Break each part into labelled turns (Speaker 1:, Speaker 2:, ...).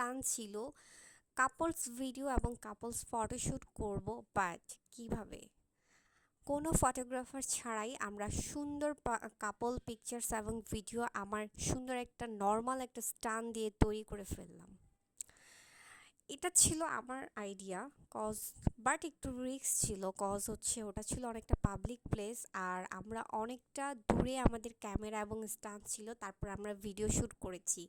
Speaker 1: Plan ছিল couples video এবং couples photoshoot করব বাট কীভাবে? কোনো ফটোগ্রাফার ছাড়াই আমরা সুন্দর কাপল পিকচার্স এবং ভিডিও আমার সুন্দর একটা নর্মাল একটা স্টান দিয়ে তৈরি করে ফেললাম। এটা ছিল আমার আইডিয়া কজ বাট একটু রিস্ক ছিল কজ হচ্ছে ওটা ছিল অনেকটা পাবলিক প্লেস আর আমরা অনেকটা দূরে আমাদের ক্যামেরা এবং স্টান ছিল, তারপর আমরা ভিডিও শ্যুট করেছি।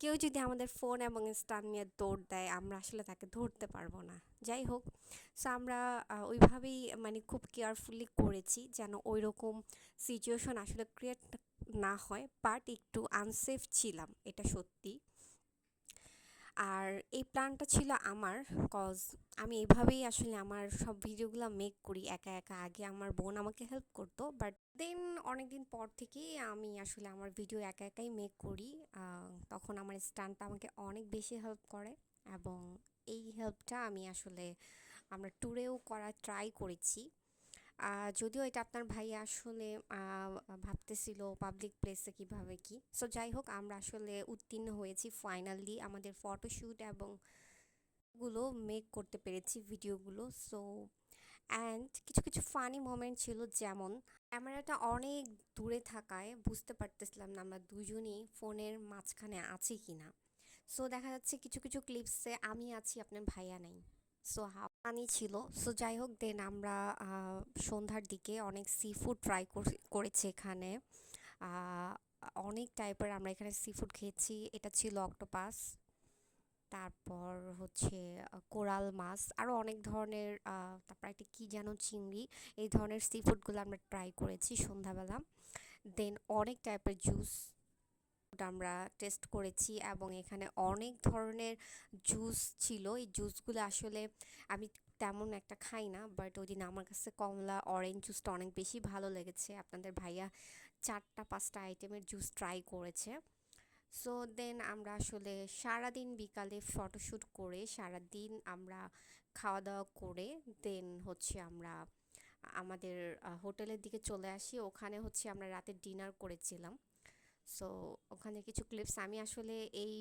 Speaker 1: কেউ যদি আমাদের ফোন এবং স্টান নিয়ে দৌড় দেয়, আমরা আসলে তাকে ধরতে পারব না। যাই হোক সো আমরা ওইভাবেই মানে খুব কেয়ারফুলি করেছি যেন ওই রকম সিচুয়েশন আসলে ক্রিয়েট না হয় বাট একটু আনসেফ ছিলাম, এটা সত্যি। আর এই প্ল্যানটা ছিল আমার কজ আমি এভাবেই আসলে আমার সব ভিডিওগুলো মেক করি, একা একা। আগে আমার বোন আমাকে হেল্প করতো বাট দেন অনেকদিন পর থেকেই আমি আসলে আমার ভিডিও একা একাই মেক করি। তখন আমার স্ট্যান্ডটা আমাকে অনেক বেশি হেল্প করে এবং এই হেল্পটা আমি আসলে আমরা ট্যুরেও করার ট্রাই করেছি। যদিও এটা আপনার ভাই আসলে ভাবতেছিল পাবলিক প্লেসে কীভাবে কি। সো যাই হোক, আমরা আসলে উত্তীর্ণ হয়েছি ফাইনালি আমাদের ফটোশ্যুট এবংগুলো মেক করতে পেরেছি ভিডিওগুলো সো অ্যান্ড কিছু কিছু ফানি মোমেন্ট ছিল যেমন ক্যামেরাটা অনেক দূরে থাকায় বুঝতে পারতেছিলাম না আমরা দুজনই ফোনের মাঝখানে আছি কি না সো দেখা যাচ্ছে কিছু কিছু ক্লিপসে আমি আছি, আপনার ভাইয়া নেই। সো পানি ছিল। সো যাই হোক দেন আমরা সন্ধ্যার দিকে অনেক সি ফুড ট্রাই করেছি এখানে। অনেক টাইপের আমরা এখানে সি ফুড খেয়েছি। এটা ছিল অক্টোপাস তারপর হচ্ছে কোরাল মাছ আরও অনেক ধরনের তারপর একটা কী যেন চিংড়ি, এই ধরনের সি ফুডগুলো আমরা ট্রাই করেছি সন্ধ্যাবেলা। দেন অনেক টাইপের জুস আমরা টেস্ট করেছি এবং এখানে অনেক ধরনের জুস ছিল। এই জুসগুলো আসলে আমি তেমন একটা খাই না বাট ওই দিন আমার কাছে কমলা অরেঞ্জ জুসটা অনেক বেশি ভালো লেগেছে। আপনাদের ভাইয়া চারটা, পাঁচটা আইটেমের জুস ট্রাই করেছে। সো দেন আমরা আসলে সারাদিন বিকালে ফটোশ্যুট করে, সারাদিন আমরা খাওয়া দাওয়া করে দেন হচ্ছে আমরা আমাদের হোটেলের দিকে চলে আসি। ওখানে হচ্ছে আমরা রাতে ডিনার করেছিলাম। সো ওখানে কিছু ক্লিপস আমি আসলে এই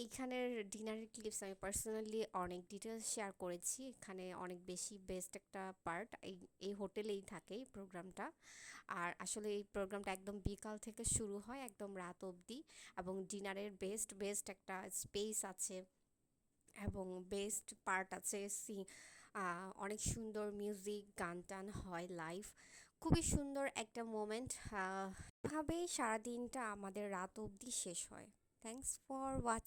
Speaker 1: এইখানের ডিনারের ক্লিপস আমি পার্সোনালি অনেক ডিটেলস শেয়ার করেছি। এখানে অনেক বেশি বেস্ট একটা পার্ট এই এই হোটেলেই থাকে এই প্রোগ্রামটা আর আসলে এই প্রোগ্রামটা একদম বিকাল থেকে শুরু হয়, একদম রাত অবধি। এবং ডিনারের বেস্ট বেস্ট একটা স্পেস আছে। এবং বেস্ট পার্ট আছে সি অনেক সুন্দর মিউজিক গান টান হয় লাইভ খুবই সুন্দর একটা মোমেন্ট ভাবেই সারাদিনটা আমাদের রাত অবধি শেষ হয়। Thanks for watch